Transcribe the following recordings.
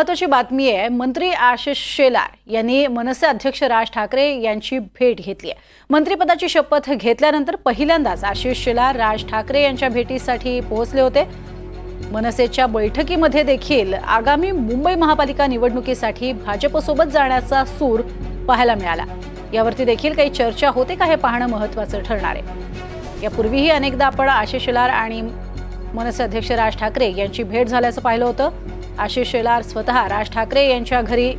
महत्वाची बातमी आहे मंत्री आशिष शेलार यांनी मनसे अध्यक्ष राज ठाकरे यांची भेट घेतली आहे. मंत्रिपदाची शपथ घेतल्यानंतर पहिल्यांदाच आशिष शेलार राज ठाकरे यांच्या भेटीसाठी पोहोचले होते. मनसेच्या बैठकीमध्ये देखील आगामी मुंबई महापालिका निवडणुकीसाठी भाजपसोबत जाण्याचा सूर पाहायला मिळाला. यावरती देखील काही चर्चा होते का हे पाहणं महत्वाचं ठरणार आहे. यापूर्वीही अनेकदा आपण आशिष शेलार आणि मनसे अध्यक्ष राज ठाकरे यांची भेट झाल्याचं पाहिलं होतं. आशिष शेलार स्वतः राज ठाकरे यांच्या घरी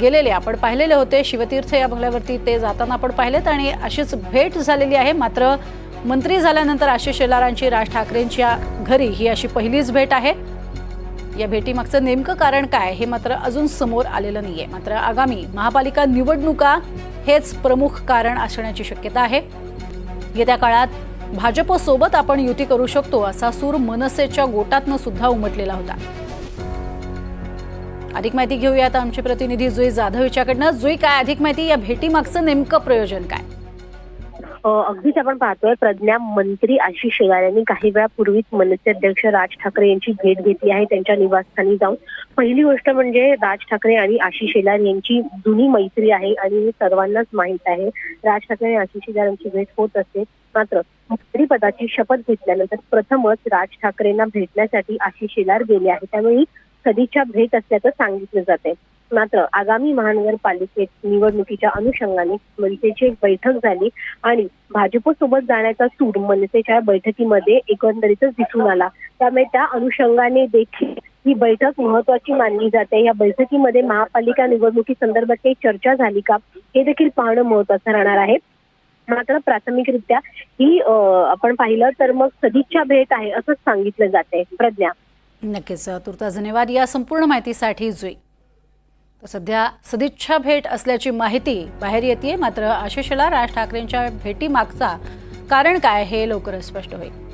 गेलेले. आपण पाहिलेले होते. शिवतीर्थ या बंगल्यावरती ते जाताना आपण पाहिलेत आणि अशीच भेट झालेली आहे. मात्र मंत्री झाल्यानंतर आशिष शेलारांची राज ठाकरेंच्या घरी ही अशी पहिलीच भेट आहे. या भेटीमागचं नेमकं कारण काय हे मात्र अजून समोर आलेलं नाहीये. मात्र आगामी महापालिका निवडणुका हेच प्रमुख कारण असण्याची शक्यता आहे. येत्या काळात भाजपसोबत आपण युती करू शकतो असा सूर मनसेच्या गोटातनं सुद्धा उमटलेला होता. अधिक माहिती घेऊयात आमचे प्रतिनिधी जुई जाधव याच्याकडनं जुई काय अधिक माहिती? या भेटीमागचं नेमकं प्रयोजन काय? अगदीच आपण पाहतोय प्रज्ञा मंत्री आशिष शेलार यांनी काही वेळापूर्वीच मनसे अध्यक्ष राज ठाकरे यांची भेट घेतली आहे त्यांच्या निवासस्थानी जाऊन. पहिली गोष्ट म्हणजे राज ठाकरे आणि आशिष शेलार यांची जुनी मैत्री आहे आणि हे सर्वांनाच माहीत आहे. राज ठाकरे आणि आशिष शेलार यांची भेट होत असते मात्र मंत्रीपदाची शपथ घेतल्यानंतर प्रथमच राज ठाकरेंना भेटण्यासाठी आशिष शेलार गेले आहे. त्यामुळे ही सदिच्छा भेट असल्याचं सांगितलं जाते मात्र आगामी महानगरपालिकेत निवडणुकीच्या अनुषंगाने मनसेची एक बैठक झाली आणि भाजपसोबत जाण्याचा सूर मनसेच्या बैठकीमध्ये एकंदरीतच दिसून आला. त्यामुळे त्या अनुषंगाने देखील ही बैठक महत्वाची मानली जाते. या बैठकीमध्ये महापालिका निवडणुकी संदर्भात काही चर्चा झाली का हे देखील पाहणं महत्वाचं राहणार आहे. मात्र प्राथमिकरित्या ही आपण पाहिलं तर मग सदिच्छा भेट आहे असंच सांगितलं जाते प्रज्ञा. नक्कीच तुर्ता धन्यवाद. या संपूर्ण माहितीसाठी जुई. सध्या सदिच्छा भेट असल्याची माहिती बाहेर येते मात्र आशिषला राज ठाकरेंच्या भेटीमागचा कारण काय हे लवकरच स्पष्ट होईल.